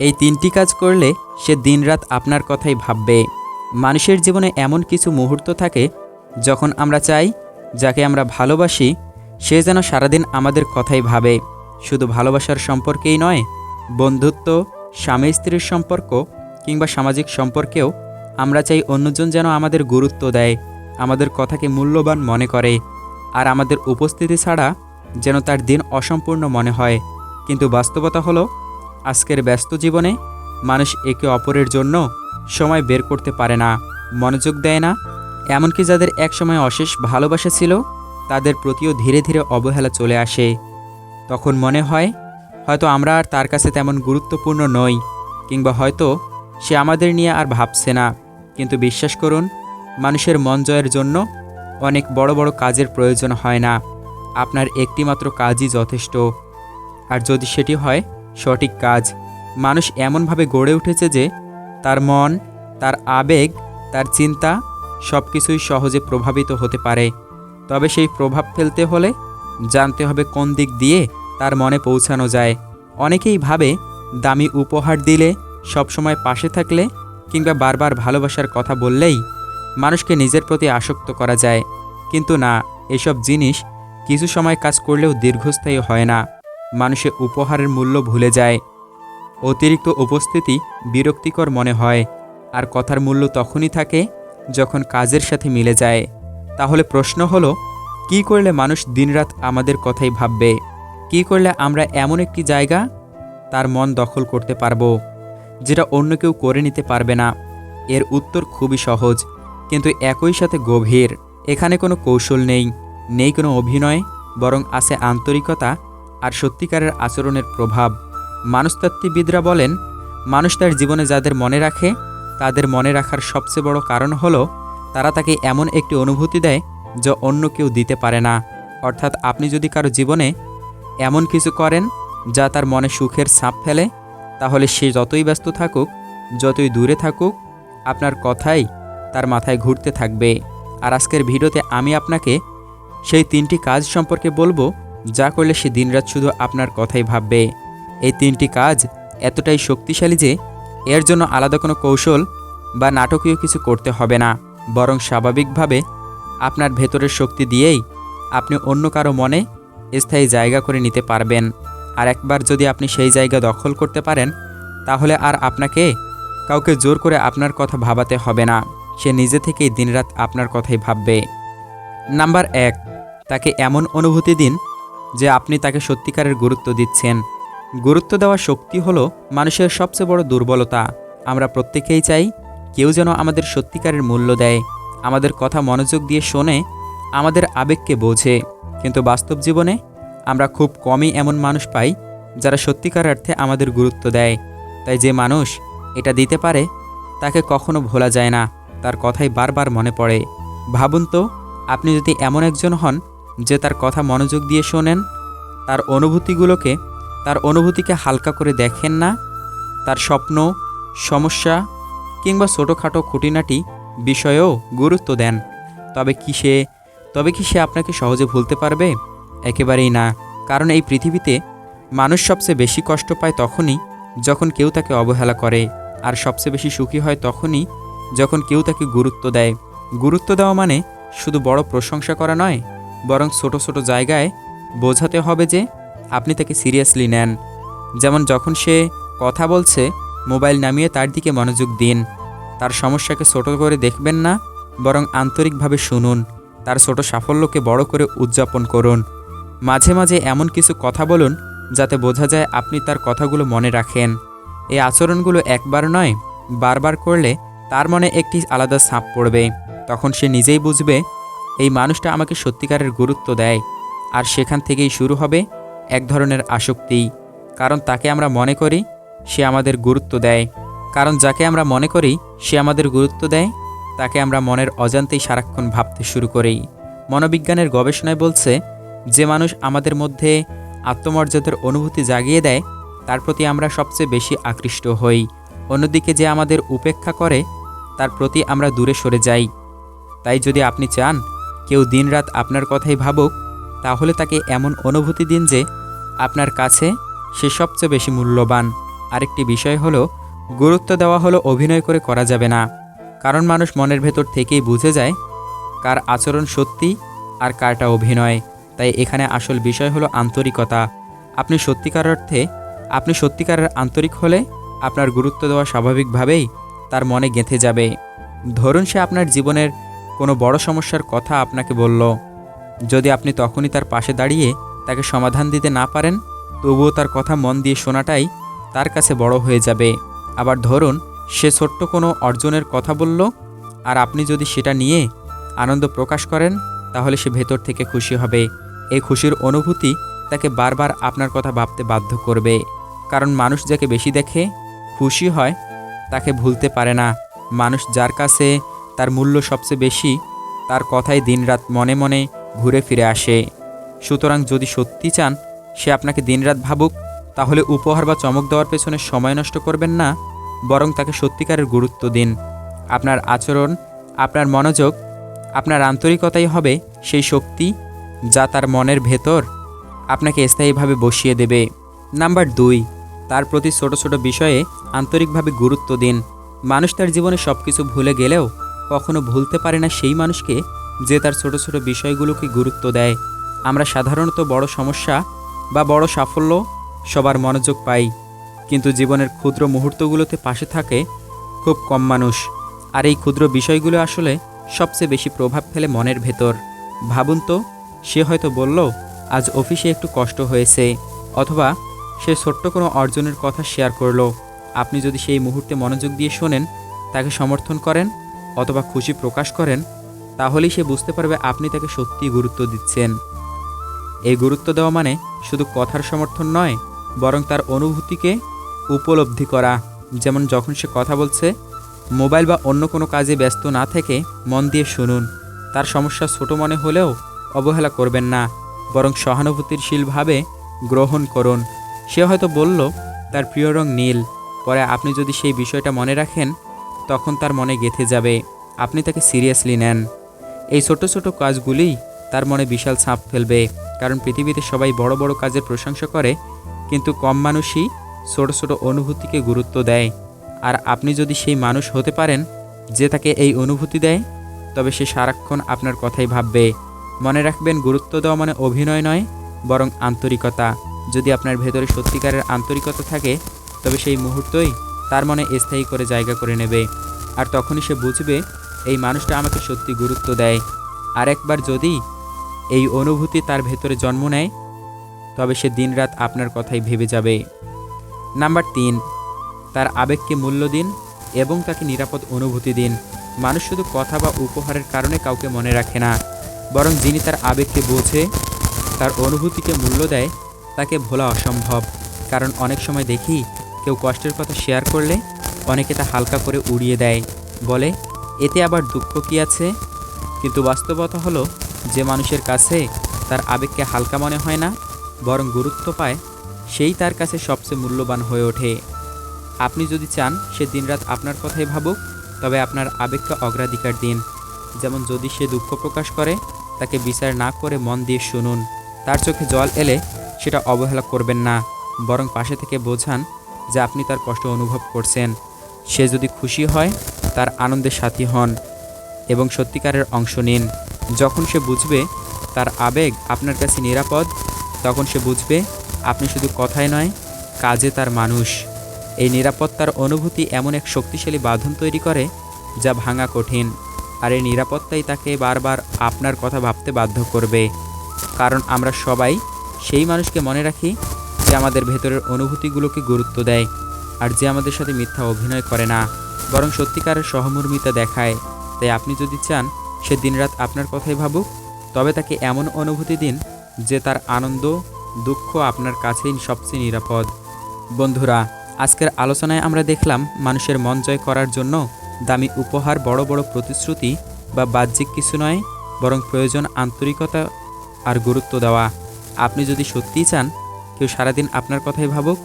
এই তিনটি কাজ করলে সে দিনরাত আপনার কথাই ভাববে। মানুষের জীবনে এমন কিছু মুহূর্ত থাকে যখন আমরা চাই, যাকে আমরা ভালোবাসি, সে যেন সারাদিন আমাদের কথাই ভাবে। শুধু ভালোবাসার সম্পর্কেই নয়, বন্ধুত্ব স্বামী স্ত্রীর সম্পর্ক কিংবা সামাজিক সম্পর্কেও আমরা চাই অন্যজন যেন আমাদের গুরুত্ব দেয়, আমাদের কথাকে মূল্যবান মনে করে। আর আমাদের উপস্থিতি ছাড়া যেন তার দিন অসম্পূর্ণ মনে হয়। কিন্তু বাস্তবতা হলো আজকের ব্যস্ত জীবনে মানুষ একে অপরের জন্য সময় বের করতে পারে না, মনোযোগ দেয় না। এমনকি যাদের একসময় অশেষ ভালোবাসা ছিল, তাদের প্রতিও ধীরে ধীরে অবহেলা চলে আসে। তখন মনে হয়, হয়তো আমরা আর তার কাছে তেমন গুরুত্বপূর্ণ নই, কিংবা হয়তো সে আমাদের নিয়ে আর ভাবছে না। কিন্তু বিশ্বাস করুন, মানুষের মন জয়ের জন্য অনেক বড় বড় কাজের প্রয়োজন হয় না। আপনার একটিমাত্র কাজই যথেষ্ট। আর যদি সেটি হয় সঠিক কাজ। মানুষ এমনভাবে গড়ে উঠেছে যে, তার মন, তার আবেগ, তার চিন্তা সব কিছুই সহজে প্রভাবিত হতে পারে। তবে সেই প্রভাব ফেলতে হলে জানতে হবে কোন দিক দিয়ে তার মনে পৌঁছানো যায়। অনেকেই ভাবে, দামি উপহার দিলে, সবসময় পাশে থাকলে কিংবা বারবার ভালোবাসার কথা বললেই মানুষকে নিজের প্রতি আসক্ত করা যায়। কিন্তু না, এসব জিনিস কিছু সময় কাজ করলেও দীর্ঘস্থায়ী হয় না। মানুষে উপহারের মূল্য ভুলে যায়। অতিরিক্ত উপস্থিতি বিরক্তিকর মনে হয়। আর কথার মূল্য তখনই থাকে যখন কাজের সাথে মিলে যায়। তাহলে প্রশ্ন হলো, কি করলে মানুষ দিনরাত আমাদের কথাই ভাববে? কি করলে আমরা এমন একটি জায়গা তার মন দখল করতে পারব, যেটা অন্য কেউ করে নিতে পারবে না? এর উত্তর খুবই সহজ, কিন্তু একই সাথে গভীর। এখানে কোনো কৌশল নেই নেই কোনো অভিনয়, বরং আছে আন্তরিকতা আর সত্যিকারের আচরণের প্রভাব। মানুষতাত্ত্বিকবিদরা বলেন, মানুষ তার জীবনে যাদের মনে রাখে, তাদের মনে রাখার সবচেয়ে বড় কারণ হলো, তারা তাকে এমন একটি অনুভূতি দেয় যা অন্য কেউ দিতে পারে না। অর্থাৎ আপনি যদি কারও জীবনে এমন কিছু করেন যা তার মনে সুখের ছাপ ফেলে, তাহলে সে যতই ব্যস্ত থাকুক, যতই দূরে থাকুক, আপনার কথাই তার মাথায় ঘুরতে থাকবে। আর আজকের ভিডিওতে আমি আপনাকে সেই তিনটি কাজ সম্পর্কে বলব যা করলে সে দিনরাত শুধু আপনার কথাই ভাববে। এই তিনটি কাজ এতটাই শক্তিশালী যে এর জন্য আলাদা কোনো কৌশল বা নাটকীয় কিছু করতে হবে না, বরং স্বাভাবিকভাবে আপনার ভেতরের শক্তি দিয়েই আপনি অন্য কারও মনে স্থায়ী জায়গা করে নিতে পারবেন। আর একবার যদি আপনি সেই জায়গা দখল করতে পারেন, তাহলে আর আপনাকে কাউকে জোর করে আপনার কথা ভাবাতে হবে না। সে নিজে থেকেই দিনরাত আপনার কথাই ভাববে। নাম্বার এক, তাকে এমন অনুভূতি দিন যে আপনি তাকে সত্যিকারের গুরুত্ব দিচ্ছেন। গুরুত্ব দেওয়ার শক্তি হলো মানুষের সবচেয়ে বড় দুর্বলতা। আমরা প্রত্যেকেই চাই কেউ যেন আমাদের সত্যিকারের মূল্য দেয়। আমাদের কথা মনোযোগ দিয়ে শোনে, আমাদের আবেগকে বোঝে। কিন্তু বাস্তব জীবনে আমরা খুব কমই এমন মানুষ পাই যারা সত্যিকার অর্থে আমাদের গুরুত্ব দেয়। তাই যে মানুষ এটা দিতে পারে, তাকে কখনো ভোলা যায় না। তার কথাই বারবার মনে পড়ে। ভাবুন তো, আপনি যদি এমন একজন হন যে তার কথা মনোযোগ দিয়ে শোনেন, তার অনুভূতিগুলোকে, তার অনুভূতিকে হালকা করে দেখেন না, তার স্বপ্ন, সমস্যা কিংবা ছোটোখাটো খুঁটিনাটি বিষয়েও গুরুত্ব দেন। তবে কি সে, তবে কি সে আপনাকে সহজে ভুলতে পারবে? একেবারেই না, কারণ এই পৃথিবীতে মানুষ সবচেয়ে বেশি কষ্ট পায় তখনই যখন কেউ তাকে অবহেলা করে, আর সবচেয়ে বেশি সুখী হয় তখনই যখন কেউ তাকে গুরুত্ব দেয়। গুরুত্ব দেওয়া মানে শুধু বড় প্রশংসা করা নয় বরং ছোট ছোট জায়গায় বোঝাতে হবে যে আপনি তাকে সিরিয়াসলি নেন। যেমন যখন সে কথা বলছে, মোবাইল নামিয়ে তার দিকে মনোযোগ দিন। তার সমস্যাকে ছোট করে দেখবেন না, বরং আন্তরিকভাবে শুনুন। তার ছোট সাফল্যকে বড় করে উদযাপন করুন। মাঝে মাঝে এমন কিছু কথা বলুন, যাতে বোঝা যায় আপনি তার কথাগুলো মনে রাখেন। এই আচরণগুলো একবার নয়, বারবার করলে তার মনে একটি আলাদা ছাপ পড়বে। তখন সে নিজেই বুঝবে এই মানুষটা আমাকে সত্যিকারের গুরুত্ব দেয়। আর সেখান থেকেই শুরু হবে এক ধরনের আসক্তি। কারণ তাকে আমরা মনে করি সে আমাদের গুরুত্ব দেয়। কারণ যাকে আমরা মনে করি সে আমাদের গুরুত্ব দেয়, তাকে আমরা মনের অজান্তেই সারাক্ষণ ভাবতে শুরু করি। মনোবিজ্ঞানের গবেষণায় বলছে, যে মানুষ আমাদের মধ্যে আত্মমর্যাদার অনুভূতি জাগিয়ে দেয়, তার প্রতি আমরা সবচেয়ে বেশি আকৃষ্ট হই। অন্যদিকে যে আমাদের উপেক্ষা করে, তার প্রতি আমরা দূরে সরে যাই। তাই যদি আপনি চান কেউ দিনরাত আপনার কথাই ভাবুক, তাহলে তাকে এমন অনুভূতি দিন যে আপনার কাছে সে সবচেয়ে বেশি মূল্যবান। আরেকটি বিষয় হলো, গুরুত্ব দেওয়া হলো অভিনয় করে করা যাবে না। কারণ মানুষ মনের ভেতর থেকেই বুঝে যায় কার আচরণ সত্যি আর কারটা অভিনয়। তাই এখানে আসল বিষয় হলো আন্তরিকতা। আপনি সত্যিকার অর্থে, আপনি সত্যিকারের আন্তরিক হলে আপনার গুরুত্ব দেওয়া স্বাভাবিকভাবেই তার মনে গেঁথে যাবে। ধরুন সে আপনার জীবনের কোনো বড় সমস্যার কথা আপনাকে বলল। যদি আপনি তখনই তার পাশে দাঁড়িয়ে তাকে সমাধান দিতে না পারেন, তবুও তার কথা মন দিয়ে শোনাটাই তার কাছে বড় হয়ে যাবে। আবার ধরুন, সে ছোট্ট কোনো অর্জনের কথা বলল, আর আপনি যদি সেটা নিয়ে আনন্দ প্রকাশ করেন, তাহলে সে ভেতর থেকে খুশি হবে। এই খুশির অনুভূতি তাকে বারবার আপনার কথা ভাবতে বাধ্য করবে। কারণ মানুষ যাকে বেশি দেখে খুশি হয়, তাকে ভুলতে পারে না। মানুষ যার কাছে তার মূল্য সবচেয়ে বেশি, তার কথাই দিনরাত মনে মনে ঘুরে ফিরে আসে। সুতরাং যদি সত্যি চান, সে আপনাকে দিনরাত ভাবুক, তাহলে উপহার বা চমক দেওয়ার পেছনে সময় নষ্ট করবেন না, বরং তাকে সত্যিকারের গুরুত্ব দিন। আপনার আচরণ, আপনার মনোযোগ, আপনার আন্তরিকতাই হবে সেই শক্তি যা তার মনের ভেতর আপনাকে স্থায়ীভাবে বসিয়ে দেবে। নাম্বার দুই, তার প্রতি ছোট ছোট বিষয়ে আন্তরিকভাবে গুরুত্ব দিন। মানুষ তার জীবনে সব কিছু ভুলে গেলেও কখনো ভুলতে পারে না সেই মানুষকে যে তার ছোট ছোট বিষয়গুলোকে গুরুত্ব দেয়। আমরা সাধারণত বড় সমস্যা বা বড় সাফল্য সবার মনোযোগ পাই। কিন্তু জীবনের ক্ষুদ্র মুহূর্তগুলোতে পাশে থাকে খুব কম মানুষ। আর এই ক্ষুদ্র বিষয়গুলো আসলে সবচেয়ে বেশি প্রভাব ফেলে মনের ভেতর। ভাবুন তো, সে হয়তো বলল, আজ অফিসে একটু কষ্ট হয়েছে। অথবা, সে ছোট্ট কোনো অর্জনের কথা শেয়ার করল। আপনি যদি সেই মুহূর্তে মনোযোগ দিয়ে শোনেন, তাকে সমর্থন করেন অথবা খুশি প্রকাশ করেন, তাহলেই সে বুঝতে পারবে আপনি তাকে সত্যিই গুরুত্ব দিচ্ছেন। এই গুরুত্ব দেওয়া মানে শুধু কথার সমর্থন নয়, বরং তার অনুভূতিকে উপলব্ধি করা। যেমন যখন সে কথা বলছে, মোবাইল বা অন্য কোনো কাজে ব্যস্ত না থেকে মন দিয়ে শুনুন। তার সমস্যা ছোট মনে হলেও অবহেলা করবেন না, বরং সহানুভূতিশীলভাবে গ্রহণ করুন। সে হয়তো বলল, তার প্রিয় রং নীল। পরে আপনি যদি সেই বিষয়টা মনে রাখেন তখন তার মনে গেঁথে যাবে, আপনি তাকে সিরিয়াসলি নেন। এই ছোট ছোট কাজগুলিই তার মনে বিশাল ছাপ ফেলবে, কারণ পৃথিবীতে সবাই বড় বড় কাজের প্রশংসা করে, কিন্তু কম মানুষই ছোট ছোট অনুভূতিকে গুরুত্ব দেয়। আর আপনি যদি সেই মানুষ হতে পারেন, যে তাকে এই অনুভূতি দেয়, তবে সে সারাক্ষণ আপনার কথাই ভাববে। মনে রাখবেন, গুরুত্ব দেওয়া মানে অভিনয় নয়, বরং আন্তরিকতা। যদি আপনার ভেতরে সত্যিকারের আন্তরিকতা থাকে, তবে সেই মুহূর্তই তার মনে স্থায়ী করে জায়গা করে নেবে। আর তখনই সে বুঝবে, এই মানুষটা আমাকে সত্যি গুরুত্ব দেয়। আর একবার যদি এই অনুভূতি তার ভেতরে জন্ম নেয়, তবে সে দিনরাত আপনার কথাই ভেবে যাবে। নাম্বার তিন, তার আবেগকে মূল্য দিন এবং তাকে নিরাপদ অনুভূতি দিন। মানুষ শুধু কথা বা উপহারের কারণে কাউকে মনে রাখে না, বরং যিনি তার আবেগকে বোঝে, তার অনুভূতিকে মূল্য দেয়, তাকে ভোলা অসম্ভব। কারণ অনেক সময় দেখি কেউ কষ্টের কথা শেয়ার করলে অনেকে তা হালকা করে উড়িয়ে দেয়। বলে, এতে আবার দুঃখ কী আছে? কিন্তু বাস্তবতা হলো, যে মানুষের কাছে তার আবেগকে হালকা মনে হয় না, বরং গুরুত্ব পায়, সেই তার কাছে সবচেয়ে মূল্যবান হয়ে ওঠে। আপনি যদি চান সে দিনরাত আপনার কথাই ভাবুক, তবে আপনার আবেগকে অগ্রাধিকার দিন। যেমন যদি সে দুঃখ প্রকাশ করে, তাকে বিচার না করে মন দিয়ে শুনুন। তার চোখে জল এলে সেটা অবহেলা করবেন না, বরং পাশে থেকে বোঝান যে আপনি তার কষ্ট অনুভব করছেন, সে যদি খুশি হয়, তার আনন্দের সাথী হন এবং সত্যিকারের অংশ নিন। যখন সে বুঝবে তার আবেগ আপনার কাছে নিরাপদ, তখন সে বুঝবে আপনি শুধু কথায় নয়, কাজে তার মানুষ। এই নিরাপত্তার অনুভূতি এমন এক শক্তিশালী বাঁধন তৈরি করে যা ভাঙা কঠিন, আর এই নিরাপত্তাই তাকে বারবার আপনার কথা ভাবতে বাধ্য করবে। কারণ আমরা সবাই সেই মানুষকে মনে রাখি যে আমাদের ভেতরের অনুভূতিগুলোকে গুরুত্ব দেয় আর যে আমাদের সাথে মিথ্যা অভিনয় করে না, বরং সত্যিকারের সহমর্মিতা দেখায়। তাই আপনি যদি চান সে দিনরাত আপনার কথাই ভাবুক, তবে তাকে এমন অনুভূতি দিন যে তার আনন্দ, দুঃখ আপনার কাছেই সবচেয়ে নিরাপদ। বন্ধুরা, আজকের আলোচনায় আমরা দেখলাম মানুষের মন জয় করার জন্য দামি উপহার বড় বড় প্রতিশ্রুতি বা বাহ্যিক কিছু নয়, বরং প্রয়োজন আন্তরিকতা আর গুরুত্ব দেওয়া। আপনি যদি সত্যিই চান কেউ সারাদিন আপনার কথাই ভাবুক,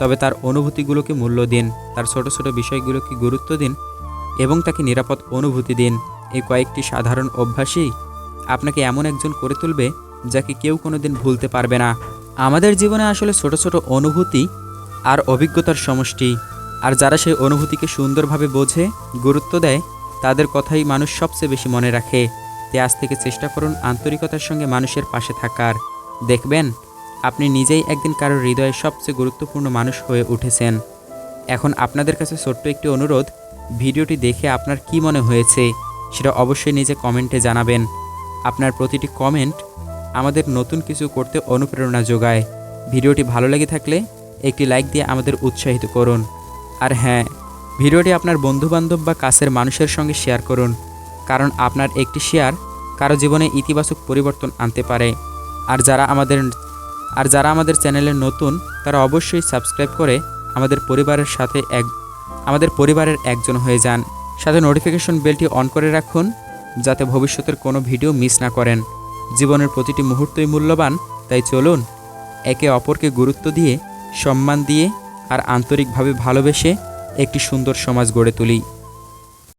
তবে তার অনুভূতিগুলোকে মূল্য দিন, তার ছোট ছোট বিষয়গুলোকে গুরুত্ব দিন এবং তাকে নিরাপদ অনুভূতি দিন। এই কয়েকটি সাধারণ অভ্যাসই আপনাকে এমন একজন করে তুলবে যাকে কেউ কোনো দিন ভুলতে পারবে না। আমাদের জীবনে আসলে ছোট ছোট অনুভূতি আর অভিজ্ঞতার সমষ্টি, আর যারা সেই অনুভূতিকে সুন্দরভাবে বোঝে, গুরুত্ব দেয়, তাদের কথাই মানুষ সবচেয়ে বেশি মনে রাখে। তাই আজ থেকে চেষ্টা করুন আন্তরিকতার সঙ্গে মানুষের পাশে থাকার। দেখবেন আপনি নিজেই একদিন কারোর হৃদয়ে সবচেয়ে গুরুত্বপূর্ণ মানুষ হয়ে উঠেছেন। এখন আপনাদের কাছে ছোট্ট একটি অনুরোধ, ভিডিওটি দেখে আপনার কি মনে হয়েছে সেটা অবশ্যই নিজে কমেন্টে জানাবেন। আপনার প্রতিটি কমেন্ট আমাদের নতুন কিছু করতে অনুপ্রেরণা যোগায়। ভিডিওটি ভালো লেগে থাকলে একটি লাইক দিয়ে আমাদের উৎসাহিত করুন। আর হ্যাঁ ভিডিওটি আপনার বন্ধুবান্ধব বা কাছের মানুষের সঙ্গে শেয়ার করুন, কারণ আপনার একটি শেয়ার কারও জীবনে ইতিবাচক পরিবর্তন আনতে পারে। আর যারা আমাদের আর যারা আমাদের চ্যানেলে নতুন, তারা অবশ্যই সাবস্ক্রাইব করে আমাদের পরিবারের সাথে এক, আমাদের পরিবারের একজন হয়ে যান। সাথে নোটিফিকেশন বেলটি অন করে রাখুন, যাতে ভবিষ্যতের কোনো ভিডিও মিস না করেন। জীবনের প্রতিটি মুহূর্তই মূল্যবান, তাই চলুন একে অপরকে গুরুত্ব দিয়ে, সম্মান দিয়ে, আর আন্তরিকভাবে ভালোবেসে একটি সুন্দর সমাজ গড়ে তুলি।